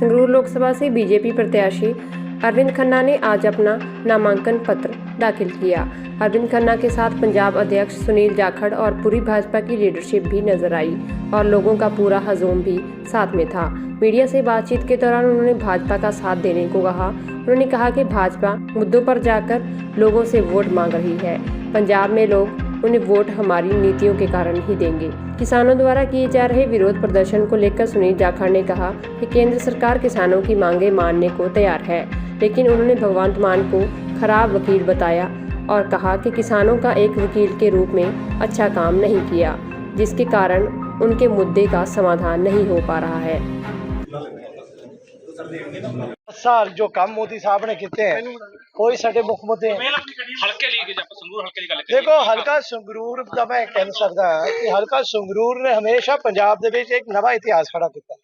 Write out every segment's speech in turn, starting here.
संगरूर लोकसभा से बीजेपी प्रत्याशी अरविंद खन्ना ने आज अपना नामांकन पत्र दाखिल किया। अरविंद खन्ना के साथ पंजाब अध्यक्ष सुनील जाखड़ और पूरी भाजपा की लीडरशिप भी नज़र आई और लोगों का पूरा हजूम भी साथ में था। मीडिया से बातचीत के दौरान उन्होंने भाजपा का साथ देने को कहा। उन्होंने कहा कि भाजपा मुद्दों पर जाकर लोगों से वोट मांग रही है। पंजाब में लोग उन्हें वोट हमारी नीतियों के कारण ही देंगे। किसानों द्वारा किए जा रहे विरोध प्रदर्शन को लेकर सुनील जाखड़ ने कहा कि केंद्र सरकार किसानों की मांगे मानने को तैयार है, लेकिन उन्होंने भगवंत मान को खराब वकील बताया और कहा कि किसानों का एक वकील के रूप में अच्छा काम नहीं किया, जिसके कारण उनके मुद्दे का समाधान नहीं हो पा रहा है। साल जो काम मोदी साहब ने किए हैं, कोई साढ़े मुख्यमंत्री ਹਲਕੇ ਲਈ ਜੇ ਆਪਾਂ ਸੰਗਰੂਰ ਹਲਕੇ ਦੀ ਗੱਲ ਕਰੀਏ। ਦੇਖੋ ਹਲਕਾ ਸੰਗਰੂਰ ਦਾ ਮੈਂ ਕਹਿ ਸਕਦਾ ਕਿ ਹਲਕਾ ਸੰਗਰੂਰ ਨੇ ਹਮੇਸ਼ਾ ਪੰਜਾਬ ਦੇ ਵਿੱਚ ਇੱਕ ਨਵਾਂ ਇਤਿਹਾਸ ਖੜਾ ਕੀਤਾ।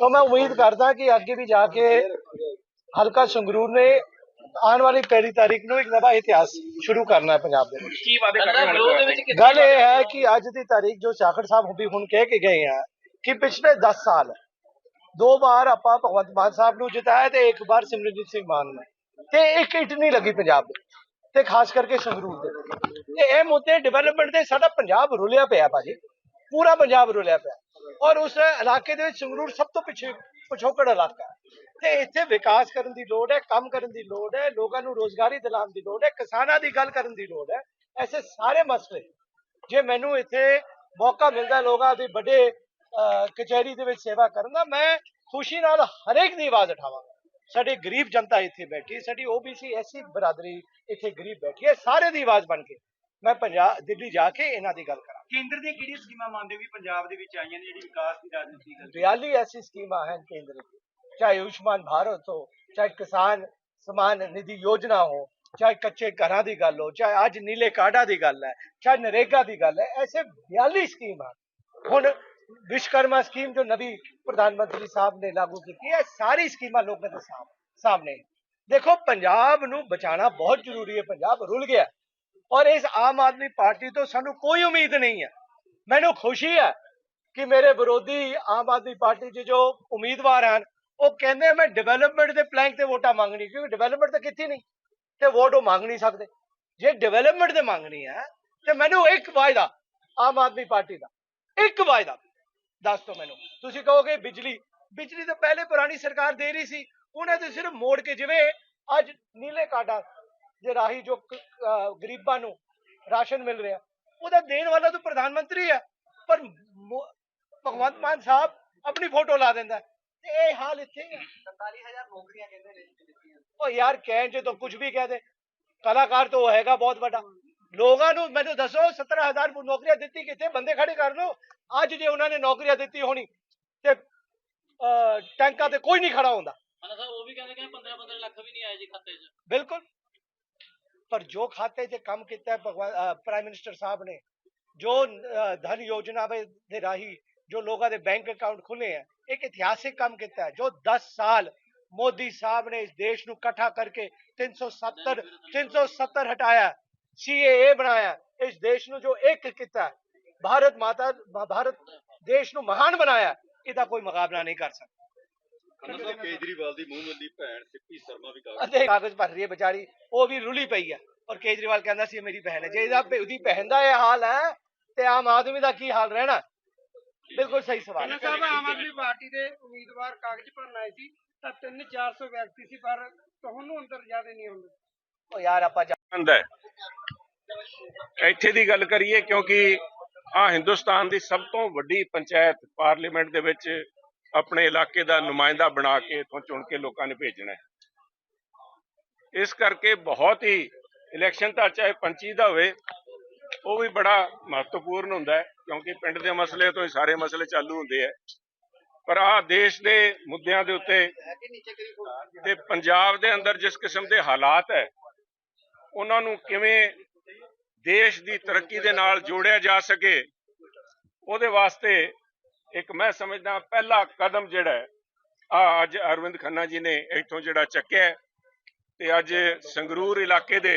ਤਾਂ ਮੈਂ ਉਮੀਦ ਕਰਦਾ ਕਿ ਅੱਗੇ ਵੀ ਜਾ ਕੇ ਹਲਕਾ ਸੰਗਰੂਰ ਨੇ ਆਉਣ ਵਾਲੀ ਪਹਿਲੀ ਤਾਰੀਖ ਨੂੰ ਇੱਕ ਨਵਾਂ ਇਤਿਹਾਸ ਸ਼ੁਰੂ ਕਰਨਾ ਹੈ ਪੰਜਾਬ ਦੇ ਵਿੱਚ। ਕੀ ਵਾਅਦੇ ਦੇ ਵਿੱਚ ਗੱਲ ਇਹ ਹੈ ਕਿ ਅੱਜ ਦੀ ਤਾਰੀਖ ਜੋ ਚਾਖੜ ਸਾਹਿਬ ਵੀ ਹੁਣ ਕਹਿ ਕੇ ਗਏ ਆ ਕਿ ਪਿਛਲੇ 10 ਸਾਲ ਦੋ ਵਾਰ ਆਪਾਂ ਭਗਵੰਤ ਮਾਨ ਸਾਹਿਬ ਨੂੰ ਜਿਤਾਇਆ ਤੇ ਇੱਕ ਵਾਰ ਸਿਮਰਨਜੀਤ ਸਿੰਘ ਮਾਨ ਨੂੰ। ਤੇ ਇੱਕ ਇੱਟ ਨਹੀਂ ਲੱਗੀ ਪੰਜਾਬ ਦੇ ਤੇ ਖਾਸ ਕਰਕੇ ਸੰਗਰੂਰ ਦੇ ਤੇ ਇਹ ਮੁੱਦੇ ਡਿਵੈਲਪਮੈਂਟ ਦੇ ਸਾਡਾ ਪੰਜਾਬ ਰੁਲਿਆ ਪਿਆ ਭਾਜੀ। ਪੂਰਾ ਪੰਜਾਬ ਰੁਲਿਆ ਪਿਆ। ਔਰ ਉਸ ਇਲਾਕੇ ਦੇ ਵਿੱਚ ਸੰਗਰੂਰ ਸਭ ਤੋਂ ਪਿੱਛੇ ਪਿਛੋਕੜ ਇਲਾਕਾ। ਹੈ ਤੇ ਇੱਥੇ ਵਿਕਾਸ ਕਰਨ ਦੀ ਲੋੜ ਹੈ, ਕੰਮ ਕਰਨ ਦੀ ਲੋੜ ਹੈ, ਲੋਕਾਂ ਨੂੰ ਰੋਜ਼ਗਾਰੀ ਦਿਲਾਉਣ ਦੀ ਲੋੜ ਹੈ, ਕਿਸਾਨਾਂ ਦੀ ਗੱਲ ਕਰਨ ਦੀ ਲੋੜ ਹੈ। ਐਸੇ ਸਾਰੇ ਮਸਲੇ ਜੇ ਮੈਨੂੰ ਇੱਥੇ ਮੌਕਾ ਮਿਲਦਾ ਲੋਕਾਂ ਦੀ ਵੱਡੇ ਕਚਹਿਰੀ ਦੇ ਵਿੱਚ ਸੇਵਾ ਕਰਨ ਦਾ, ਮੈਂ ਖੁਸ਼ੀ ਨਾਲ ਹਰੇਕ ਦੀ ਆਵਾਜ਼ ਉਠਾਵਾਂਗਾ। ਸਾਡੀ ਗਰੀਬ ਜਨਤਾ ਇੱਥੇ ਬੈਠੀ ਸਾਡੀ ਓਬੀਸੀ ਐਸੀ ਬਰਾਦਰੀ ਇੱਥੇ ਗਰੀਬ ਬੈਠੀ ਹੈ ਸਾਰੇ ਦੀ ਆਵਾਜ਼ ਬਣ ਕੇ। ਮੈਂ ਪੰਜਾਬ ਦਿੱਲੀ ਜਾ ਕੇ ਇਹਨਾਂ ਦੀ ਗੱਲ ਕਰਾਂ। ਕੇਂਦਰ ਦੀਆਂ ਕਿਹੜੀਆਂ ਸਕੀਮਾਂ ਮੰਨਦੇ ਵੀ ਪੰਜਾਬ ਦੇ ਵਿੱਚ ਆਈਆਂ ਨੇ ਜਿਹੜੀ ਵਿਕਾਸ ਦੀ ਰਾਜਨੀਤੀ ਕਰਦੇ ਰਿਆਲੀ ਐਸੀ ਸਕੀਮਾਂ ਹਨ ਕੇਂਦਰ ਦੀ ਚਾਹੇ ਆਯੁਸ਼ਮਾਨ ਭਾਰਤ ਹੋ ਚਾਹੇ ਕਿਸਾਨ ਸਮਾਨ ਨਿਧੀ ਯੋਜਨਾ ਹੋ ਚਾਹੇ ਕੱਚੇ ਘਰਾਂ ਦੀ ਗੱਲ ਹੋ ਚਾਹੇ ਅੱਜ ਨੀਲੇ ਕਾਰਡਾਂ ਦੀ ਗੱਲ ਹੈ ਚਾਹੇ ਨਰੇਗਾ ਦੀ ਗੱਲ ਹੈ ਐਸੇ 42 ਸਕੀਮਾਂ। ਹੁਣ ਵਿਸ਼ਕਰਮਾ ਸਕੀਮ ਜੋ ਨਵੀਂ ਪ੍ਰਧਾਨ ਮੰਤਰੀ ਸਾਹਿਬ ਨੇ ਲਾਗੂ ਕੀਤੀ ਹੈ ਸਾਰੀ ਸਕੀਮਾਂ ਲੋਕਾਂ ਦੇ ਸਾਹਮਣੇ ਦੇਖੋ ਪੰਜਾਬ ਨੂੰ ਬਚਾਉਣਾ ਬਹੁਤ ਜ਼ਰੂਰੀ ਹੈ ਪੰਜਾਬ ਰੁਲ ਗਿਆ ਔਰ ਇਸ ਆਮ ਆਦਮੀ ਪਾਰਟੀ ਤੋਂ ਸਾਨੂੰ ਕੋਈ ਉਮੀਦ ਨਹੀਂ ਹੈ ਮੈਨੂੰ ਖੁਸ਼ੀ ਹੈ ਕਿ ਮੇਰੇ ਵਿਰੋਧੀ ਆਮ ਆਦਮੀ ਪਾਰਟੀ ਦੇ ਜੋ ਉਮੀਦਵਾਰ ਹਨ ਉਹ ਕਹਿੰਦੇ ਮੈਂ ਡਿਵੈਲਪਮੈਂਟ ਦੇ ਪਲੈਂਕ ਤੇ ਵੋਟਾਂ ਮੰਗਣੀ ਕਿਉਂਕਿ ਡਿਵੈਲਪਮੈਂਟ ਤਾਂ ਕੀਤੀ ਨਹੀਂ ਤੇ ਵੋਟ ਉਹ ਮੰਗ ਨਹੀਂ ਸਕਦੇ ਜੇ ਡਿਵੈਲਪਮੈਂਟ ਦੇ ਮੰਗਣੀ ਹੈ ਤੇ ਮੈਨੂੰ ਇੱਕ ਵਾਅਦਾ ਆਮ ਆਦਮੀ ਪਾਰਟੀ ਦਾ ਇੱਕ ਵਾਅਦਾ ਦੱਸ ਦਿਓ ਮੈਨੂੰ। ਤੁਸੀਂ ਕਹੋਗੇ ਬਿਜਲੀ। ਬਿਜਲੀ ਤਾਂ ਪਹਿਲੇ ਪੁਰਾਣੀ ਸਰਕਾਰ ਦੇ ਰਹੀ ਸੀ। ਉਹਨੇ ਤੇ ਸਿਰਫ ਮੋੜ ਕੇ ਜਿਵੇਂ ਅੱਜ ਨੀਲੇ ਕਾਰਡਾਂ ਦੇ ਰਾਹੀਂ ਜੋ ਗਰੀਬਾਂ ਨੂੰ ਰਾਸ਼ਨ ਮਿਲ ਰਿਹਾ ਉਹਦਾ ਦੇਣ ਵਾਲਾ ਤਾਂ ਪ੍ਰਧਾਨ ਮੰਤਰੀ ਹੈ। ਪਰ ਭਗਵੰਤ ਮਾਨ ਸਾਹਿਬ ਆਪਣੀ ਫੋਟੋ ਲਾ ਦਿੰਦਾ। ਤੇ ਇਹ ਹਾਲ ਇੱਥੇ ਹੀ ਹੈ। 47000 ਨੌਕਰੀਆਂ ਕਹਿੰਦੇ ਨੇ। ਉਹ ਯਾਰ ਕਹਿਣ ਜੇ ਤਾਂ ਕੁਝ ਵੀ ਕਹਿ ਦੇ। ਕਲਾਕਾਰ ਤਾਂ ਉਹ ਹੈਗਾ ਬਹੁਤ ਵੱਡਾ। ਲੋਕਾਂ ਨੂੰ ਮੈਨੂੰ ਦੱਸੋ 17000 ਨੌਕਰੀਆਂ ਦਿੱਤੀ ਕਿੱਥੇ? ਬੰਦੇ ਖੜੇ ਕਰ ਲਓ। ਅੱਜ ਜੇ ਉਹਨਾਂ ਨੇ ਨੌਕਰੀਆਂ ਦਿੱਤੀ ਹੋਣੀ ਤੇ ਟੈਂਕਾਂ ਤੇ ਕੋਈ ਨਹੀਂ ਖੜਾ ਹੁੰਦਾ। ਹਾਂ ਸਰ ਉਹ ਵੀ ਕਹਿੰਦੇ ਕਿ 15 15 ਲੱਖ ਵੀ ਨਹੀਂ ਆਏ ਜੀ ਖਾਤੇ 'ਚ। ਬਿਲਕੁਲ। ਪਰ ਜੋ ਖਾਤੇ 'ਚ ਕੰਮ ਕੀਤਾ ਪ੍ਰਾਈਮ ਮਿਨਿਸਟਰ ਸਾਹਿਬ ਨੇ ਜੋ ਧਨ ਯੋਜਨਾ ਦੇ ਰਾਹੀਂ ਜੋ ਲੋਕਾਂ ਦੇ ਬੈਂਕ ਅਕਾਊਂਟ ਖੁੱਲੇ ਹੈ ਇੱਕ ਇਤਿਹਾਸਿਕ ਕੰਮ ਕੀਤਾ ਜੋ 10 ਸਾਲ ਮੋਦੀ ਸਾਹਿਬ ਨੇ ਇਸ ਦੇਸ਼ ਨੂੰ ਇਕੱਠਾ ਕਰਕੇ 370 370 ਹਟਾਇਆ। ਸੀਏਏ ਬਣਾਇਆ ਇਸ ਦੇਸ਼ ਨੂੰ ਜੋ ਇੱਕ ਕੀਤਾ ਭਾਰਤ ਮਾਤਾ ਭਾਰਤ ਦੇਸ਼ ਨੂੰ ਮਹਾਨ ਬਣਾਇਆ ਇਹਦਾ ਕੋਈ ਮੁਕਾਬਲਾ ਨਹੀਂ ਕਰ ਸਕਦਾ। ਕੇਜਰੀਵਾਲ ਦੀ ਮੂੰਹ ਮਿਲਦੀ ਭੈਣ ਸਿੱਪੀ ਸ਼ਰਮਾ ਵੀ ਕਾਗਜ਼ ਅਤੇ ਕਾਗਜ਼ ਭਰ ਰਹੀ ਹੈ ਵਿਚਾਰੀ ਉਹ ਵੀ ਰੁਲੀ ਪਈ ਹੈ। ਔਰ ਕੇਜਰੀਵਾਲ ਕਹਿੰਦਾ ਸੀ ਮੇਰੀ ਭੈਣ ਹੈ। ਜੇ ਇਹਦਾ ਉਹਦੀ ਭੈਣ ਦਾ ਇਹ ਹਾਲ ਹੈ ਤੇ ਆਮ ਆਦਮੀ ਦਾ ਕੀ ਹਾਲ ਰਹਿਣਾ? ਬਿਲਕੁਲ ਸਹੀ ਸਵਾਲ ਹੈ। ਸਾਹਿਬ ਆਮ ਆਦਮੀ ਪਾਰਟੀ ਦੇ ਉਮੀਦਵਾਰ ਕਾਗਜ਼ ਭਰਨ ਆਏ ਸੀ ਤਾਂ 3-400 ਵਿਅਕਤੀ ਸੀ ਪਰ ਤੁਹਾਨੂੰ ਅੰਦਰ ਜ਼ਿਆਦਾ ਨਹੀਂ ਹੁੰਦੇ। ਉਹ ਯਾਰ ਆਪਾਂ ਜਾ- ਪਸੰਦ ਹੈ। ਇੱਥੇ ਦੀ ਗੱਲ ਕਰੀਏ, ਕਿਉਂਕਿ ਆ ਹਿੰਦੁਸਤਾਨ ਦੀ ਸਭ ਤੋਂ ਵੱਡੀ ਪੰਚਾਇਤ ਪਾਰਲੀਮੈਂਟ ਦੇ ਵਿੱਚ ਆਪਣੇ ਇਲਾਕੇ ਦਾ ਨੁਮਾਇੰਦਾ ਬਣਾ ਕੇ ਇਥੋਂ ਚੁਣ ਕੇ ਲੋਕਾਂ ਨੇ ਭੇਜਣਾ ਹੈ। ਇਸ ਕਰਕੇ ਬਹੁਤ ਹੀ ਇਲੈਕਸ਼ਨ ਤਾਂ ਚਾਹੇ ਪੰਚੀ ਦਾ ਹੋਵੇ, ਉਹ ਵੀ ਬੜਾ ਮਹੱਤਵਪੂਰਨ ਹੁੰਦਾ ਹੈ, ਕਿਉਂਕਿ ਪਿੰਡ ਦੇ ਮਸਲੇ ਤੋਂ ਹੀ ਸਾਰੇ ਮਸਲੇ ਚਾਲੂ ਹੁੰਦੇ ਆ ਪਰ ਆ ਦੇਸ਼ ਦੇ ਮੁੱਦਿਆਂ ਦੇ ਉੱਤੇ ਤੇ ਪੰਜਾਬ ਦੇ ਅੰਦਰ ਜਿਸ ਕਿਸਮ ਦੇ ਹਾਲਾਤ ਹੈ, ਉਹਨਾਂ ਨੂੰ ਕਿਵੇਂ ਦੇਸ਼ ਦੀ ਤਰੱਕੀ ਦੇ ਨਾਲ ਜੋੜਿਆ ਜਾ ਸਕੇ। ਉਹਦੇ ਵਾਸਤੇ ਇੱਕ ਮੈਂ ਸਮਝਦਾ ਪਹਿਲਾ ਕਦਮ ਜਿਹੜਾ ਹੈ, ਆ ਅੱਜ ਅਰਵਿੰਦ ਖੰਨਾ ਜੀ ਨੇ ਇੱਥੋਂ ਜਿਹੜਾ ਚੱਕਿਆ ਹੈ ਤੇ ਅੱਜ ਸੰਗਰੂਰ ਇਲਾਕੇ ਦੇ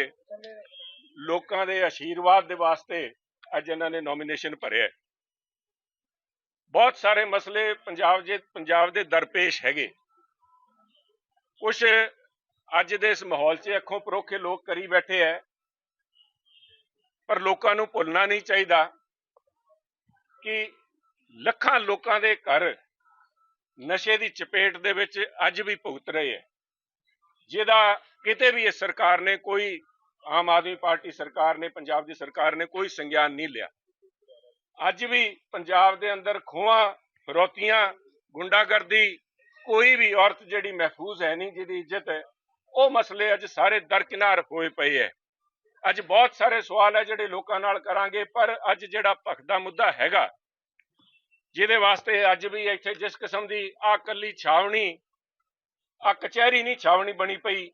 ਲੋਕਾਂ ਦੇ ਆਸ਼ੀਰਵਾਦ ਦੇ ਵਾਸਤੇ ਅੱਜ ਇਹਨਾਂ ਨੇ ਨੋਮੀਨੇਸ਼ਨ ਭਰਿਆ ਬਹੁਤ ਸਾਰੇ ਮਸਲੇ ਪੰਜਾਬ ਜੇ ਪੰਜਾਬ ਦੇ ਦਰਪੇਸ਼ ਹੈਗੇ। ਕੁਝ ਅੱਜ ਦੇ ਇਸ ਮਾਹੌਲ 'ਚ ਅੱਖੋਂ ਪਰੋਖੇ ਲੋਕ ਕਰੀ ਬੈਠੇ ਐ ਪਰ ਲੋਕਾਂ ਨੂੰ ਭੁੱਲਣਾ ਨਹੀਂ ਚਾਹੀਦਾ ਕਿ ਲੱਖਾਂ ਲੋਕਾਂ ਦੇ ਘਰ ਨਸ਼ੇ ਦੀ ਚਪੇਟ ਦੇ ਵਿੱਚ ਅੱਜ ਵੀ ਭੁਗਤ ਰਹੇ ਹੈ। ਜਿਹਦਾ ਕਿਤੇ ਵੀ ਇਸ ਸਰਕਾਰ ਨੇ ਕੋਈ ਆਮ ਆਦਮੀ ਪਾਰਟੀ ਸਰਕਾਰ ਨੇ, ਪੰਜਾਬ ਦੀ ਸਰਕਾਰ ਨੇ ਕੋਈ ਸੰਗਿਆਨ ਨਹੀਂ ਲਿਆ। ਅੱਜ ਵੀ ਪੰਜਾਬ ਦੇ ਅੰਦਰ ਖੋਹਾਂ ਫਰੋਤੀਆਂ ਗੁੰਡਾਗਰਦੀ ਕੋਈ ਵੀ ਔਰਤ ਜਿਹੜੀ ਮਹਿਫੂਜ਼ ਹੈ ਨਹੀਂ, ਜਿਹਦੀ ਇੱਜ਼ਤ ਹੈ, ਉਹ ਮਸਲੇ ਅੱਜ ਸਾਰੇ ਦਰਕਿਨਾਰ ਹੋਏ ਪਏ ਹੈ। ਅੱਜ ਬਹੁਤ ਸਾਰੇ ਸਵਾਲ ਹੈ ਜਿਹੜੇ ਲੋਕਾਂ ਨਾਲ ਕਰਾਂਗੇ, ਪਰ ਅੱਜ ਜਿਹੜਾ ਭਖਦਾ ਮੁੱਦਾ ਹੈਗਾ, ਜਿਹਦੇ ਵਾਸਤੇ ਅੱਜ ਵੀ ਇੱਥੇ ਜਿਸ ਕਿਸਮ ਦੀ ਆ ਕੱਲੀ ਛਾਵਣੀ, ਆ ਕਚਹਿਰੀ ਨਹੀਂ ਛਾਵਣੀ ਬਣੀ ਪਈ,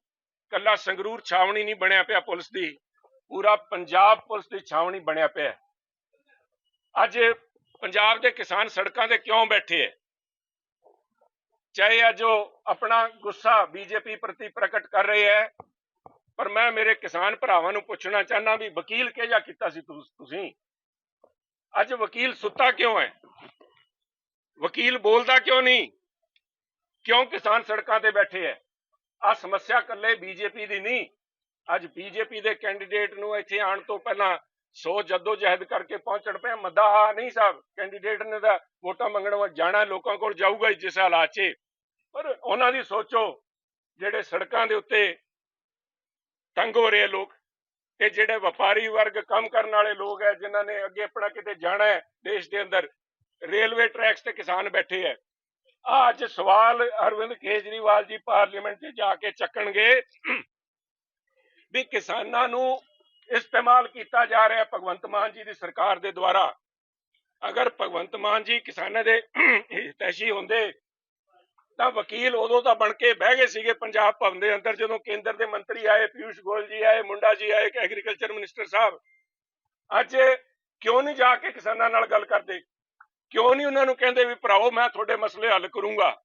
ਕੱਲਾ ਸੰਗਰੂਰ ਛਾਵਣੀ ਨਹੀਂ ਬਣਿਆ ਪਿਆ ਪੁਲਿਸ ਦੀ, ਪੂਰਾ ਪੰਜਾਬ ਪੁਲਿਸ ਦੀ ਛਾਵਣੀ ਬਣਿਆ ਪਿਆ ਅੱਜ ਪੰਜਾਬ ਦੇ ਕਿਸਾਨ ਸੜਕਾਂ ਤੇ ਕਿਉਂ ਬੈਠੇ ਹੈ? ਚਾਹੇ ਅੱਜ ਉਹ ਆਪਣਾ ਗੁੱਸਾ ਬੀਜੇਪੀ ਪ੍ਰਤੀ ਪ੍ਰਗਟ ਕਰ ਰਹੇ ਹੈ ਪਰ ਮੈਂ ਮੇਰੇ ਕਿਸਾਨ ਭਰਾਵਾਂ ਨੂੰ ਪੁੱਛਣਾ ਚਾਹਨਾ ਵੀ ਵਕੀਲ ਕਿਹੜਾ ਕੀਤਾ ਸੀ ਤੁਸੀਂ ਅੱਜ ਵਕੀਲ ਸੁੱਤਾ ਕਿਉਂ ਹੈ? ਵਕੀਲ ਬੋਲਦਾ ਕਿਉਂ ਨਹੀਂ? ਕਿਉਂ ਕਿਸਾਨ ਸੜਕਾਂ ਤੇ ਬੈਠੇ ਹੈ? ਆ ਸਮੱਸਿਆ ਕੱਲੇ ਬੀਜੇਪੀ ਦੀ ਨਹੀਂ। ਅੱਜ ਬੀਜੇਪੀ ਦੇ ਕੈਂਡੀਡੇਟ ਨੂੰ ਇੱਥੇ ਆਉਣ ਤੋਂ ਪਹਿਲਾਂ ਸੋ ਜੱਦੋ ਜਹਿਦ ਕਰਕੇ ਪਹੁੰਚਣ ਪਿਆ। ਮੱਦਾ ਆ ਨਹੀਂ ਸਾਹਿਬ ਕੈਂਡੀਡੇਟ ਨੇ ਤਾਂ ਵੋਟਾਂ ਮੰਗਣ ਵਾ, ਜਾਣਾ ਲੋਕਾਂ ਕੋਲ ਜਾਊਗਾ ਜਿਸ ਹਾਲਾਤ 'ਚ। ਪਰ ਉਹਨਾਂ ਦੀ ਸੋਚੋ, ਜਿਹੜੇ ਸੜਕਾਂ ਦੇ ਉੱਤੇ ਤੰਗ ਹੋ ਰਹੇ ਲੋਕ। ਤੇ ਜਿਹੜੇ ਵਪਾਰੀ ਵਰਗ ਕੰਮ ਕਰਨ ਵਾਲੇ ਲੋਕ ਹੈ ਜਿਨ੍ਹਾਂ ਨੇ ਅੱਗੇ ਆਪਣਾ ਕਿਤੇ ਜਾਣਾ ਹੈ ਦੇਸ਼ ਦੇ ਅੰਦਰ, ਰੇਲਵੇ ਟਰੈਕਸ ਤੇ ਕਿਸਾਨ ਬੈਠੇ ਹੈ ਆ ਅੱਜ ਸਵਾਲ ਅਰਵਿੰਦ ਕੇਜਰੀਵਾਲ ਜੀ ਪਾਰਲੀਮੈਂਟ 'ਚ ਜਾ ਕੇ ਚੱਕਣਗੇ ਵੀ ਕਿਸਾਨਾਂ ਨੂੰ ਇਸਤੇਮਾਲ ਕੀਤਾ ਜਾ ਰਿਹਾ ਭਗਵੰਤ ਮਾਨ ਜੀ ਦੀ ਸਰਕਾਰ ਦੇ ਦੁਆਰਾ। ਅਗਰ ਭਗਵੰਤ ਮਾਨ ਜੀ ਕਿਸਾਨਾਂ ਦੇ ਹਿਤੈਸ਼ੀ ਹੁੰਦੇ ਤਾਂ ਵਕੀਲ ਉਦੋਂ ਤਾਂ ਬਣ ਕੇ ਬਹਿ ਗਏ ਸੀਗੇ, ਪੰਜਾਬ ਭਵਨ ਦੇ ਅੰਦਰ ਜਦੋਂ ਕੇਂਦਰ ਦੇ ਮੰਤਰੀ ਆਏ ਪਿਊਸ਼ ਗੋਇਲ ਜੀ ਆਏ, ਮੁੰਡਾ ਜੀ ਆਏ ਐਗਰੀਕਲਚਰ ਮਿਨਿਸਟਰ ਸਾਹਿਬ। ਅੱਜ ਕਿਉਂ ਨਹੀਂ ਜਾ ਕੇ ਕਿਸਾਨਾਂ ਨਾਲ ਗੱਲ ਕਰਦੇ? ਕਿਉਂ ਨਹੀਂ ਉਹਨਾਂ ਨੂੰ ਕਹਿੰਦੇ ਵੀ ਭਰਾਓ ਮੈਂ ਤੁਹਾਡੇ ਮਸਲੇ ਹੱਲ ਕਰੂੰਗਾ?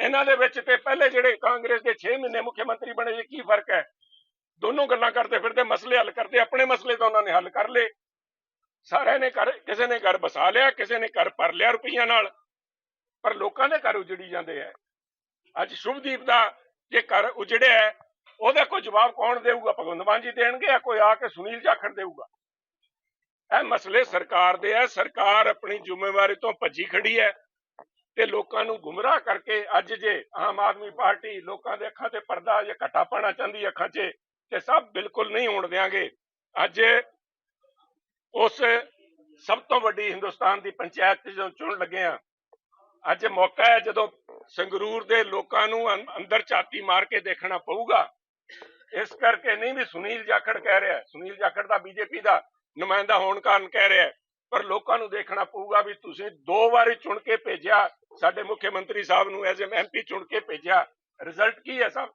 ਇਹਨਾਂ ਦੇ ਵਿੱਚ ਤੇ ਪਹਿਲੇ ਜਿਹੜੇ ਕਾਂਗਰਸ ਦੇ 6 ਮਹੀਨੇ ਮੁੱਖ ਮੰਤਰੀ ਬਣੇ ਜੀ ਕੀ ਫ਼ਰਕ ਹੈ? ਦੋਨੋਂ ਗੱਲਾਂ ਕਰਦੇ ਫਿਰਦੇ, ਮਸਲੇ ਹੱਲ ਕਰਦੇ, ਆਪਣੇ ਮਸਲੇ ਤਾਂ ਉਹਨਾਂ ਨੇ ਹੱਲ ਕਰ ਲਏ। ਸਾਰਿਆਂ ਨੇ ਘਰ, ਕਿਸੇ ਨੇ ਘਰ ਬਸਾ ਲਿਆ, ਕਿਸੇ ਨੇ ਘਰ ਭਰ ਲਿਆ ਰੁਪਈਆ ਨਾਲ। ਪਰ ਲੋਕਾਂ ਦੇ ਘਰ ਉਜੜੀ ਜਾਂਦੇ ਐ ਅੱਜ ਸ਼ੁਭਦੀਪ ਦਾ ਜੇ ਘਰ ਉਜੜਿਆ ਹੈ, ਉਹਦਾ ਕੋਈ ਜਵਾਬ ਕੌਣ ਦੇਊਗਾ? ਭਗਵੰਤ ਮਾਨ ਜੀ ਦੇਣਗੇ ਜਾਂ ਕੋਈ ਆ ਕੇ ਸੁਨੀਲ ਜਾਖੜ ਦੇਊਗਾ? ਇਹ ਮਸਲੇ ਸਰਕਾਰ ਦੇ ਹੈ ਸਰਕਾਰ ਆਪਣੀ ਜ਼ਿੰਮੇਵਾਰੀ ਤੋਂ ਭੱਜੀ ਖੜੀ ਹੈ ਤੇ ਲੋਕਾਂ ਨੂੰ ਗੁੰਮਰਾਹ ਕਰਕੇ ਅੱਜ ਜੇ ਆਮ ਆਦਮੀ ਪਾਰਟੀ ਲੋਕਾਂ ਦੇ ਅੱਖਾਂ ਤੇ ਪਰਦਾ ਜਾਂ ਘਟਾ ਪਾਣਾ ਚਾਹੁੰਦੀ ਅੱਖਾਂ 'ਚ ਤੇ ਸਭ ਬਿਲਕੁਲ ਨਹੀਂ ਹੋਣ ਦਿਆਂਗੇ। ਅੱਜ ਉਸ ਸਭ ਤੋਂ ਵੱਡੀ ਹਿੰਦੁਸਤਾਨ ਦੀ ਪੰਚਾਇਤ ਜਦੋਂ ਚੁਣ ਲੱਗੇ ਆ ਅੱਜ ਮੌਕਾ ਹੈ ਜਦੋਂ ਸੰਗਰੂਰ ਦੇ ਲੋਕਾਂ ਨੂੰ ਅੰਦਰ ਝਾਤੀ ਮਾਰ ਕੇ ਦੇਖਣਾ ਪਊਗਾ। ਇਸ ਕਰਕੇ ਨਹੀਂ ਵੀ ਸੁਨੀਲ ਜਾਖੜ ਕਹਿ ਰਿਹਾ ਸੁਨੀਲ ਜਾਖੜ ਦਾ ਬੀਜੇਪੀ ਦਾ ਨੁਮਾਇੰਦਾ ਹੋਣ ਕਾਰਨ ਕਹਿ ਰਿਹਾ ਪਰ ਲੋਕਾਂ ਨੂੰ ਦੇਖਣਾ ਪਊਗਾ ਵੀ ਤੁਸੀਂ ਦੋ ਵਾਰੀ ਚੁਣ ਕੇ ਭੇਜਿਆ, ਸਾਡੇ ਮੁੱਖ ਮੰਤਰੀ ਸਾਹਿਬ ਨੂੰ ਐਜ਼ ਐਮਪੀ ਚੁਣ ਕੇ ਭੇਜਿਆ। ਰਿਜ਼ਲਟ ਕੀ ਹੈ ਸਾਹਿਬ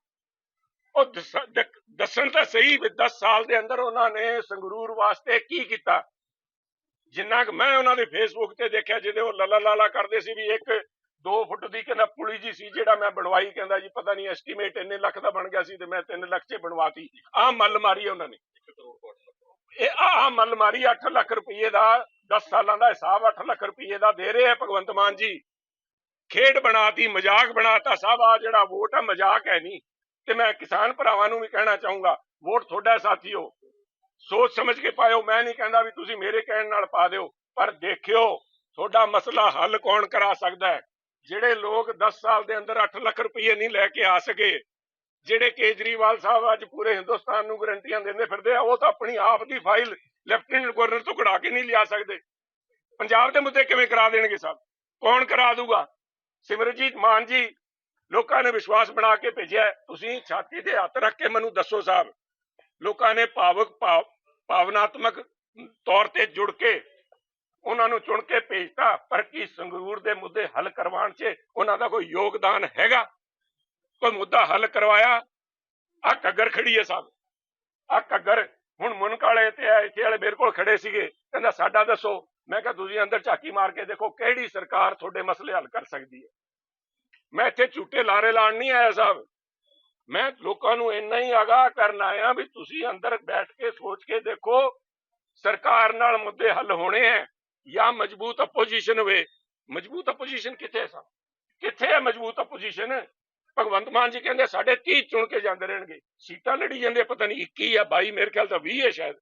ਉਹ ਦੱਸ- ਦੱਸਣ ਤਾਂ ਸਹੀ ਵੀ 10 ਸਾਲ ਦੇ ਅੰਦਰ ਉਹਨਾਂ ਨੇ ਸੰਗਰੂਰ ਵਾਸਤੇ ਕੀ ਕੀਤਾ? ਜਿੰਨਾ ਕੁ ਮੈਂ ਉਹਨਾਂ ਦੇ ਫੇਸਬੁੱਕ ਤੇ ਦੇਖਿਆ ਜਿਹਦੇ ਉਹ ਲੱਲਾ ਲਾਲਾ ਕਰਦੇ ਸੀ ਵੀ ਇੱਕ 2 ਫੁੱਟ ਦੀ ਕਹਿੰਦਾ ਪੁਲੀ ਜੀ ਸੀ ਜਿਹੜਾ ਮੈਂ ਬਣਵਾਈ ਕਹਿੰਦਾ ਜੀ ਪਤਾ ਨਹੀਂ ਐਸਟੀਮੇਟ ਇੰਨੇ ਲੱਖ ਦਾ ਬਣ ਗਿਆ ਸੀ ਤੇ ਮੈਂ 3 ਲੱਖ 'ਚ ਬਣਵਾਤੀ। ਆਹ ਮੱਲ ਮਾਰੀ ਉਹਨਾਂ ਨੇ। ਇਹ ਆਹ ਮੱਲ ਮਾਰੀ 8 ਲੱਖ ਰੁਪਏ ਦਾ 10 ਸਾਲਾਂ ਦਾ ਹਿਸਾਬ 8 ਲੱਖ ਰੁਪਏ ਦਾ ਦੇ ਰਹੇ ਆ ਭਗਵੰਤ ਮਾਨ ਜੀ। ਖੇਡ ਬਣਾਤੀ ਮਜ਼ਾਕ ਬਣਾਤਾ ਸਭ ਆ ਜਿਹੜਾ ਵੋਟ ਆ ਮਜ਼ਾਕ ਹੈ ਨਹੀਂ। ਤੇ ਮੈਂ ਕਿਸਾਨ ਭਰਾਵਾਂ ਨੂੰ ਵੀ ਕਹਿਣਾ ਚਾਹੂੰਗਾ ਵੋਟ ਤੁਹਾਡਾ ਸਾਥੀਓ। ਸੋਚ ਸਮਝ ਕੇ ਪਾਇਓ, ਮੈਂ ਨਹੀਂ ਕਹਿੰਦਾ ਵੀ ਤੁਸੀਂ ਮੇਰੇ ਕਹਿਣ ਨਾਲ ਪਾ ਦਿਓ, ਪਰ ਦੇਖਿਓ, ਤੁਹਾਡਾ ਮਸਲਾ ਹੱਲ ਕੌਣ ਕਰਾ ਸਕਦਾ ਹੈ? ਜਿਹੜੇ ਲੋਕ 10 ਸਾਲ ਦੇ ਅੰਦਰ 8 ਲੱਖ ਰੁਪਏ ਨਹੀਂ ਲੈ ਕੇ ਆ ਸਕੇ, ਜਿਹੜੇ ਕੇਜਰੀਵਾਲ ਸਾਹਿਬ ਅੱਜ ਪੂਰੇ ਹਿੰਦੁਸਤਾਨ ਨੂੰ ਗਰੰਟੀਆਂ ਦਿੰਦੇ ਫਿਰਦੇ ਆ, ਉਹ ਤਾਂ ਆਪਣੀ ਆਪ ਦੀ ਫਾਈਲ ਲੈਫਟੀਨੈਂਟ ਗਵਰਨਰ ਤੋਂ ਕਢਾ ਕੇ ਨਹੀਂ ਲਿਆ ਸਕਦੇ। ਪੰਜਾਬ ਦੇ ਮੁੱਦੇ ਕਿਵੇਂ ਕਰਾ ਦੇਣਗੇ ਸਾਹਿਬ ਕੌਣ ਕਰਾ ਦੂਗਾ? ਸਿਮਰਜੀਤ ਮਾਨ ਜੀ, ਲੋਕਾਂ ਨੇ ਵਿਸ਼ਵਾਸ ਬਣਾ ਕੇ ਭੇਜਿਆ ਤੁਸੀਂ ਛਾਤੀ ਤੇ ਹੱਥ ਰੱਖ ਕੇ ਮੈਨੂੰ ਦੱਸੋ ਸਾਹਿਬ, ਲੋਕਾਂ ਨੇ ਭਾਵਕ ਭਾਵ ਭਾਵਨਾਤਮਕ ਤੌਰ ਤੇ ਜੁੜ ਕੇ ਉਹਨਾਂ ਨੂੰ ਚੁਣ ਕੇ ਭੇਜਤਾ ਪਰ ਕੀ ਸੰਗਰੂਰ ਦੇ ਮੁੱਦੇ ਹੱਲ ਕਰਵਾਉਣ 'ਚ ਉਹਨਾਂ ਦਾ ਕੋਈ ਯੋਗਦਾਨ ਹੈਗਾ? ਕੋਈ ਮੁੱਦਾ ਹੱਲ ਕਰਵਾਇਆ? ਆ ਕੱਗਰ ਖੜੀ ਹੈ ਸਾਹਿਬ ਆ ਕੱਗਰ ਹੁਣ ਮੁਨਕ ਵਾਲੇ ਤੇ ਇੱਥੇ ਵਾਲੇ ਮੇਰੇ ਕੋਲ ਖੜੇ ਸੀਗੇ। ਕਹਿੰਦਾ, ਸਾਡਾ ਦੱਸੋ। ਮੈਂ ਕਿਹਾ, ਤੁਸੀਂ ਅੰਦਰ ਝਾਕੀ ਮਾਰ ਕੇ ਦੇਖੋ ਕਿਹੜੀ ਸਰਕਾਰ ਤੁਹਾਡੇ ਮਸਲੇ ਹੱਲ ਕਰ ਸਕਦੀ ਹੈ? ਮੈਂ ਇੱਥੇ ਝੂਟੇ ਲਾਰੇ ਲਾਣ ਨਹੀਂ ਆਇਆ, ਸਾਹਿਬ। ਮੈਂ ਲੋਕਾਂ ਨੂੰ ਇੰਨਾ ਹੀ ਆਗਾਹ ਕਰਨ ਆਇਆ ਵੀ ਤੁਸੀਂ ਅੰਦਰ ਬੈਠ ਕੇ ਸੋਚ ਕੇ ਦੇਖੋ, ਸਰਕਾਰ ਨਾਲ ਮੁੱਦੇ ਹੱਲ ਹੋਣੇ ਹੈ ਜਾਂ ਮਜ਼ਬੂਤ ਆਪੋਜੀਸ਼ਨ ਹੋਵੇ। ਮਜ਼ਬੂਤ ਆਪੋਜੀਸ਼ਨ ਕਿੱਥੇ ਹੈ ਕਿੱਥੇ ਹੈ ਮਜ਼ਬੂਤ ਆਪੋਜੀਸ਼ਨ ਭਗਵੰਤ ਮਾਨ ਜੀ ਕਹਿੰਦੇ ਸਾਡੇ 30 ਚੁਣ ਕੇ ਜਾਂਦੇ ਰਹਿਣਗੇ। ਸੀਟਾਂ ਲੜੀ ਜਾਂਦੇ, ਪਤਾ ਨਹੀਂ 21 ਆ 22 ਮੇਰੇ ਖਿਆਲ ਤਾਂ 20 ਹੈ ਸ਼ਾਇਦ।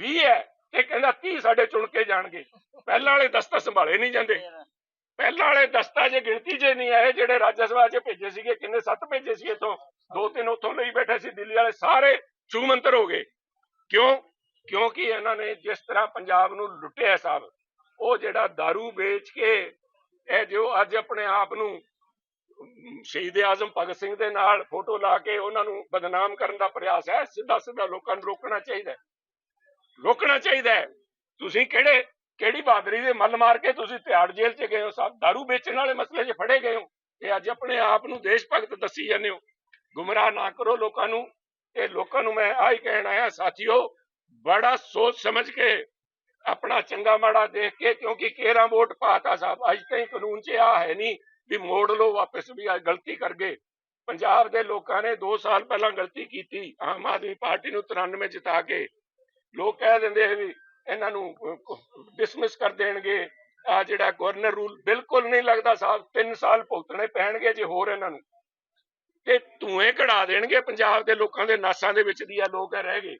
20 ਹੈ ਤੇ ਕਹਿੰਦਾ 30 ਸਾਡੇ ਚੁਣ ਕੇ ਜਾਣਗੇ। ਪਹਿਲਾਂ ਵਾਲੇ ਦਸਤਾ ਸੰਭਾਲੇ ਨਹੀਂ ਜਾਂਦੇ। ਪਹਿਲਾਂ ਵਾਲੇ ਦਸਤਾ ਗਿਣਤੀ ਜੇ ਨਹੀਂ ਆਏ ਜਿਹੜੇ ਰਾਜ ਸਭਾ 'ਚ ਭੇਜੇ ਸੀਗੇ, ਕਿੰਨੇ ਸੱਤ ਭੇਜੇ ਸੀ ਇਥੋਂ? ਦੋ ਤਿੰਨ ਉੱਥੋਂ ਲਈ ਬੈਠੇ ਸੀ, ਦਿੱਲੀ ਵਾਲੇ ਸਾਰੇ ਛੂਮੰਤਰ ਹੋ ਗਏ। ਕਿਉਂ? ਕਿਉਂਕਿ ਇਹਨਾਂ ਨੇ ਜਿਸ ਤਰ੍ਹਾਂ ਪੰਜਾਬ ਨੂੰ ਲੁੱਟਿਆ ਸਾਹਿਬ ਉਹ ਜਿਹੜਾ दारू ਵੇਚ ਕੇ, ਇਹ ਜੋ ਅੱਜ ਆਪਣੇ ਆਪ ਨੂੰ ਸ਼ਹੀਦ ਆਜ਼ਮ ਭਗਤ ਸਿੰਘ ਦੇ ਨਾਲ ਫੋਟੋ ਲਾ ਕੇ ਉਹਨਾਂ ਨੂੰ ਬਦਨਾਮ ਕਰਨ ਦਾ ਪ੍ਰਯਾਸ ਹੈ ਸਿੱਧਾ ਸਿੱਧਾ ਲੋਕਾਂ ਨੂੰ ਰੋਕਣਾ ਚਾਹੀਦਾ ਰੋਕਣਾ ਚਾਹੀਦਾ ਤੁਸੀਂ ਕਿਹੜੇ ਕਿਹੜੀ ਬਹਾਦਰੀ ਦੇ ਮੱਲ ਮਾਰ ਕੇ ਤੁਸੀਂ ਤਿਹਾੜ ਜੇਲ੍ਹ 'ਚ ਗਏ ਹੋ? ਸਾਹਿਬ दारू ਵੇਚਣ ਵਾਲੇ ਮਸਲੇ 'ਚ ਫੜੇ ਗਏ ਹੋ? ਤੇ ਅੱਜ ਆਪਣੇ ਆਪ ਨੂੰ ਦੇਸ਼ ਭਗਤ ਦੱਸੀ ਜਾਂਦੇ ਹੋ। ਗੁੰਮਰਾਹ ਨਾ ਕਰੋ ਲੋਕਾਂ ਨੂੰ। ਇਹ ਲੋਕਾਂ ਨੂੰ ਮੈਂ ਆਹੀ ਕਹਿਣ ਆਇਆ, ਸਾਥੀਓ, ਬੜਾ ਸੋਚ ਸਮਝ ਕੇ ਆਪਣਾ ਚੰਗਾ ਮਾੜਾ ਦੇਖ ਕੇ, ਕਿਉਂਕਿ ਕੇਰਾਂ ਵੋਟ ਪਾਤਾ ਸਾਹਿਬ, ਅੱਜ ਤਾਈਂ ਕਾਨੂੰਨ 'ਚ ਆ ਹੈ ਨਹੀਂ ਵੀ ਮੋੜ ਲਓ ਵਾਪਸ ਵੀ ਆ ਗਲਤੀ ਕਰ ਗਏ। ਪੰਜਾਬ ਦੇ ਲੋਕਾਂ ਨੇ 2 ਸਾਲ ਪਹਿਲਾਂ ਗਲਤੀ ਕੀਤੀ, ਆਮ ਆਦਮੀ ਪਾਰਟੀ ਨੂੰ 93 ਜਿਤਾ ਕੇ। ਲੋਕ ਕਹਿ ਦਿੰਦੇ ਵੀ ਇਹਨਾਂ ਨੂੰ ਡਿਸਮਿਸ ਕਰ ਦੇਣਗੇ। ਆ ਜਿਹੜਾ ਗਵਰਨਰ ਰੂਲ ਬਿਲਕੁਲ ਨਹੀਂ ਲੱਗਦਾ ਸਾਹਿਬ 3 ਸਾਲ ਭੁਗਤਣੇ ਪੈਣਗੇ ਜੇ ਹੋਰ ਇਹਨਾਂ ਨੂੰ। ਤੇ ਧੂਏ ਕਢਾ ਦੇਣਗੇ ਪੰਜਾਬ ਦੇ ਲੋਕਾਂ ਦੇ ਨਾਸਾਂ ਦੇ ਵਿੱਚ ਦੀ ਆ, ਲੋਕ ਰਹਿ ਗਏ।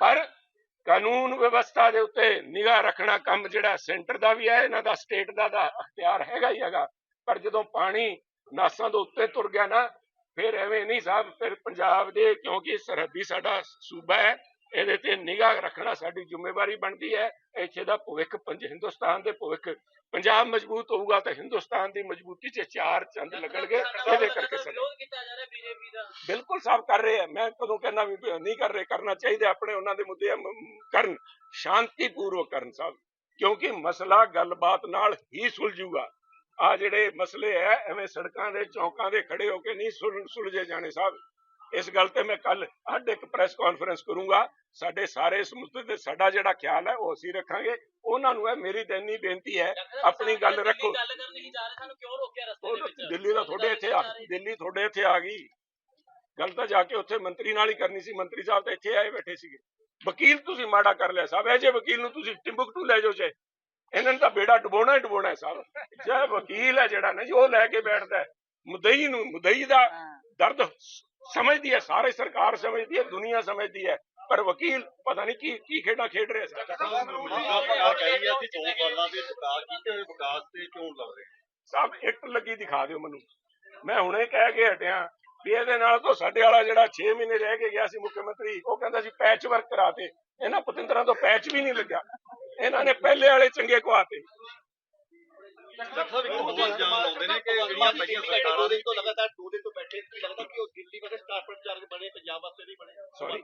ਪਰ ਕਾਨੂੰਨ ਵਿਵਸਥਾ ਦੇ ਉੱਤੇ ਨਿਗਾਹ ਰੱਖਣਾ ਕੰਮ ਜਿਹੜਾ ਸੈਂਟਰ ਦਾ ਵੀ ਹੈ ਇਹਨਾਂ ਦਾ ਸਟੇਟ ਦਾ ਦਾ ਅਖਤਿਆਰ ਹੈਗਾ ਹੀ ਹੈਗਾ। ਪਰ ਜਦੋਂ ਪਾਣੀ ਨਾਸਾਂ ਦੇ ਉੱਤੇ ਤੁਰ ਗਿਆ ਨਾ, ਫਿਰ ਐਵੇਂ ਨਹੀਂ ਸਾਹਿਬ ਫਿਰ ਪੰਜਾਬ ਦੇ, ਕਿਉਂਕਿ ਸਰਹੱਦੀ ਸਾਡਾ ਸੂਬਾ ਹੈ ਇਹਦੇ ਤੇ ਨਿਗਾਹ ਰੱਖਣਾ ਸਾਡੀ ਜ਼ਿੰਮੇਵਾਰੀ ਬਣਦੀ ਹੈ। ਇੱਥੇ ਦਾ ਭਵਿੱਖ ਪੰਜ ਹਿੰਦੁਸਤਾਨ ਦੇ ਭਵਿੱਖ। ਪੰਜਾਬ ਮਜ਼ਬੂਤ ਹੋਊਗਾ ਤਾਂ ਹਿੰਦੁਸਤਾਨ ਦੀ ਮਜ਼ਬੂਤੀ 'ਚ ਚਾਰ ਚੰਦ ਲੱਗਣਗੇ। ਇਹਦੇ ਕਰਕੇ ਬਿਲਕੁਲ ਸਾਫ਼ ਕਰ ਰਹੇ ਆ। ਮੈਂ ਕਦੋਂ ਕਹਿੰਦਾ ਵੀ ਨਹੀਂ ਕਰ ਰਹੇ ਕਰਨਾ ਚਾਹੀਦਾ ਆਪਣੇ ਉਹਨਾਂ ਦੇ ਮੁੱਦੇ ਕਰਨ ਸ਼ਾਂਤੀਪੂਰਵਕ ਕਰਨ ਸਾਹਿਬ। ਕਿਉਂਕਿ ਮਸਲਾ ਗੱਲਬਾਤ ਨਾਲ ਹੀ ਸੁਲਝੂਗਾ। ਆ ਜਿਹੜੇ ਮਸਲੇ ਐ ਐਵੇਂ ਸੜਕਾਂ ਦੇ ਚੌਕਾਂ ਦੇ ਖੜੇ ਹੋ ਕੇ ਨਹੀਂ ਸੁਲ- ਸੁਲਝੇ ਜਾਣੇ ਸਾਹਿਬ। ਇਸ ਗੱਲ ਤੇ ਮੈਂ ਕੱਲ ਅੱਡ ਇੱਕ ਪ੍ਰੈਸ ਕਾਨਫਰੰਸ ਕਰੂੰਗਾ। ਸਾਡੇ ਸਾਰੇ ਇਸ ਮੁੱਦੇ ਤੇ ਸਾਡਾ ਜਿਹੜਾ ਖਿਆਲ ਹੈ ਉਹ ਅਸੀਂ ਰੱਖਾਂਗੇ। ਉਹਨਾਂ ਨੂੰ ਹੈ ਮੇਰੀ ਤਾਂ ਇੰਨੀ ਬੇਨਤੀ ਹੈ ਆਪਣੀ ਗੱਲ ਰੱਖੋ। ਗੱਲ ਕਰਨ ਨਹੀਂ ਜਾ ਰਹੇ ਸਾਨੂੰ ਕਿਉਂ ਰੋਕਿਆ ਰਸਤੇ ਉਹ ਦੇ ਤਾਂ ਵਿੱਚ? ਦਿੱਲੀ ਦਾ ਤੁਹਾਡੇ ਇੱਥੇ ਆ ਦਿੱਲੀ ਤੁਹਾਡੇ ਇੱਥੇ ਆ ਗਈ। ਗੱਲ ਤਾਂ ਜਾ ਕੇ ਉੱਥੇ ਮੰਤਰੀ ਨਾਲ ਹੀ ਕਰਨੀ ਸੀ। ਮੰਤਰੀ ਸਾਹਿਬ ਤਾਂ ਇੱਥੇ ਆਏ ਬੈਠੇ ਸੀਗੇ। ਵਕੀਲ ਤੁਸੀਂ ਮਾੜਾ ਕਰ ਲਿਆ ਸਾਹਿਬ ਇਹ ਜੇ ਵਕੀਲ ਨੂੰ ਤੁਸੀਂ ਟਿੰਬਕਟੂ ਲੈ ਜਾਓ ਚਾਹੇ ਇਹਨਾਂ ਨੂੰ ਤਾਂ ਬੇੜਾ ਡੁਬੋਣਾ ਹੀ ਡੁਬੋਣਾ ਹੈ ਸਾਹਿਬ ਜੇ ਵਕੀਲ ਹੈ ਜਿਹੜਾ ਨਾ ਜੀ ਉਹ ਲੈ ਕੇ ਬੈਠਦਾ ਮੁਦਈ ਨੂੰ ਮੁਦਈ ਦਾ ਦਰਦ ਸਮਝਦੀ ਹੈ ਸਾਰੇ ਸਰਕਾਰ ਸਮਝਦੀ ਹੈ ਦੁਨੀਆ ਸਮਝਦੀ ਹੈ। ਪਰ ਵਕੀਲ ਪਤਾ ਨਹੀਂ ਕੀ ਕੀ ਖੇਡਾਂ ਖੇਡ ਰਿਹਾ ਸਾਹਿਬ ਮੌਜੂਦਾ ਸਰਕਾਰ ਕਹਿ ਰਹੀ ਹੈ ਅਸੀਂ ਦੋ ਸਾਲਾਂ ਦੇ ਵਿਕਾਸ ਕੀਤੇ ਹੋਏ ਵਿਕਾਸ ਤੇ ਚੋਣ ਲੜ ਰਹੇ? ਹਾਂ। ਸਾਹਿਬ ਇੱਕ ਲੱਗੀ ਦਿਖਾ ਦਿਓ ਮੈਨੂੰ। ਮੈਂ ਹੁਣੇ ਕਹਿ ਕੇ ਹਟਿਆ ਵੀ ਇਹਦੇ ਨਾਲ ਤਾਂ ਸਾਡੇ ਵਾਲਾ ਜਿਹੜਾ 6 ਮਹੀਨੇ ਰਹਿ ਕੇ ਗਿਆ ਸੀ ਮੁੱਖ ਮੰਤਰੀ ਉਹ ਕਹਿੰਦਾ ਸੀ ਪੈਚ ਵਰਕ ਕਰਾਤੇ। ਇਹਨਾਂ ਪਤੰਦਰਾਂ ਤੋਂ ਪੈਚ ਵੀ ਨਹੀਂ ਲੱਗਿਆ। ਇਹਨਾਂ ਨੇ ਪਹਿਲੇ ਵਾਲੇ ਚੰਗੇ ਕਵਾਤੇ ਡਾਕਟਰ ਸਾਹਿਬ ਇੱਕ ਹੋਰ ਇਲਜ਼ਾਮ ਲਾਉਂਦੇ ਨੇ ਕਿ ਜਿਹੜੀਆਂ ਪਹਿਲੀਆਂ ਸਰਕਾਰਾਂ ਦੇ ਤੋਂ ਲਗਾਤਾਰ ਦੋ ਦਿਨ ਤੋਂ ਬੈਠੇ ਸੀ ਲੱਗਦਾ ਕਿ ਉਹ ਦਿੱਲੀ ਵਾਸਤੇ ਸਟਾਰ ਪ੍ਰਚਾਰਕ ਬਣੇ ਪੰਜਾਬ ਵਾਸਤੇ ਨਹੀਂ ਬਣੇ? Sorry?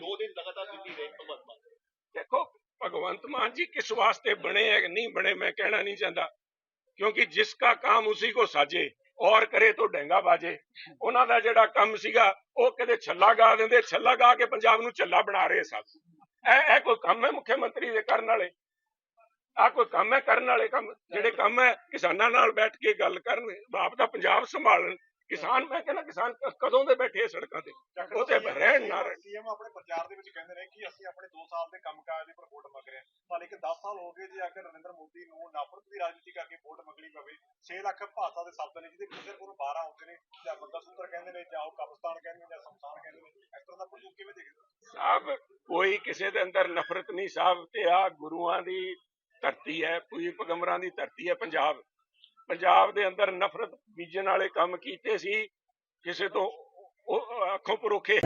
ਦੋ ਦਿਨ ਲਗਾਤਾਰ ਦਿੱਲੀ ਰਹੇ ਭਗਵੰਤ ਮਾਨ ਦੇਖੋ ਭਗਵੰਤ ਮਾਨ ਜੀ ਕਿਸ ਵਾਸਤੇ ਬਣੇ ਹੈ ਕਿ ਨਹੀਂ ਬਣੇ ਮੈਂ ਕਹਿਣਾ ਨਹੀਂ ਚਾਹੁੰਦਾ। ਕਿਉਂਕਿ ਜਿਸ ਦਾ ਕੰਮ ਉसी को ਸਾਜੇ ਔਰ ਕਰੇ ਤਾਂ ਡੈਂਗਾ ਬਾਜੇ। ਉਹਨਾਂ ਦਾ ਜਿਹੜਾ ਕੰਮ ਸੀਗਾ ਉਹ ਕਦੇ ਛੱਲਾ ਗਾ ਦਿੰਦੇ ਛੱਲਾ ਗਾ ਕੇ ਪੰਜਾਬ ਨੂੰ ਛੱਲਾ ਬਣਾ ਰਹੇ ਸਭ ਇਹ ਇਹ ਕੋਈ ਕੰਮ ਹੈ ਮੁੱਖ ਮੰਤਰੀ ਦੇ ਕਰਨ ਵਾਲੇ? ਆ ਕੋਈ ਕੰਮ ਹੈ ਕਰਨ ਵਾਲੇ ਕੰਮ? ਜਿਹੜੇ ਕੰਮ ਹੈ ਕਿਸਾਨਾਂ ਨਾਲ ਬੈਠ ਕੇ ਗੱਲ ਕਰਨ ਆਪ ਦਾ ਪੰਜਾਬ ਸੰਭਾਲਣ। ਕਿਸਾਨ ਮੈਂ ਕਹਿੰਦਾ ਕਿਸਾਨ ਕਦੋਂ ਦੇ ਬੈਠੇ ਸੜਕਾਂ ਤੇ? ਉਹ ਤੇ ਰਹਿਣ ਨਾ ਰਹਿਣ। ਸੀਐਮ ਆਪਣੇ ਪ੍ਰਚਾਰ ਦੇ ਵਿੱਚ ਕਹਿੰਦੇ ਨੇ ਕਿ ਅਸੀਂ ਆਪਣੇ 2 ਸਾਲ ਦੇ ਕੰਮਕਾਜ ਦੇ ਉੱਪਰ ਵੋਟ ਮੰਗ ਰਹੇ ਹਾਂ। ਪਰ ਇੱਕ 10 ਸਾਲ ਹੋ ਗਏ ਜੇ ਆਖਰ ਨਰਿੰਦਰ ਮੋਦੀ ਨੂੰ ਨਫ਼ਰਤ ਦੀ ਰਾਜਨੀਤੀ ਕਰਕੇ ਵੋਟ ਮੰਗਣੀ ਪਵੇ। 6 ਲੱਖ ਭਾਸ਼ਾ ਦੇ ਸ਼ਬਦ ਨੇ ਜਿਹਦੇ ਕਿਸੇ ਕੋਲ 12 ਆਉਂਦੇ ਨੇ? ਜਾਂ ਬੰਦਾ ਸੂਤਰ ਕਹਿੰਦੇ ਨੇ ਜਾਂ ਉਹ ਕਬਰਸਤਾਨ ਕਹਿੰਦੇ ਨੇ ਜਾਂ ਸ਼ਮਸ਼ਾਨ ਕਹਿੰਦੇ ਨੇ। ਇਸ ਤਰ੍ਹਾਂ ਦਾ ਕੁਝ ਕਿਵੇਂ ਦੇਖਦੇ ਸਾਹਿਬ ਕੋਈ ਕਿਸੇ ਦੇ ਅੰਦਰ ਨਫ਼ਰਤ ਨਹੀਂ ਸਾਹਿਬ ਤੇ ਆ ਗੁਰੂਆਂ ਦੀ ਧਰਤੀ ਹੈ ਪੂਰੀ ਪੈਗੰਬਰਾਂ ਦੀ ਧਰਤੀ ਹੈ ਪੰਜਾਬ। ਪੰਜਾਬ ਦੇ ਅੰਦਰ ਨਫ਼ਰਤ ਬੀਜਣ ਵਾਲੇ ਕੰਮ ਕੀਤੇ ਸੀ, ਕਿਸੇ ਤੋਂ ਅੱਖੋਂ ਪਰੋਖੇ।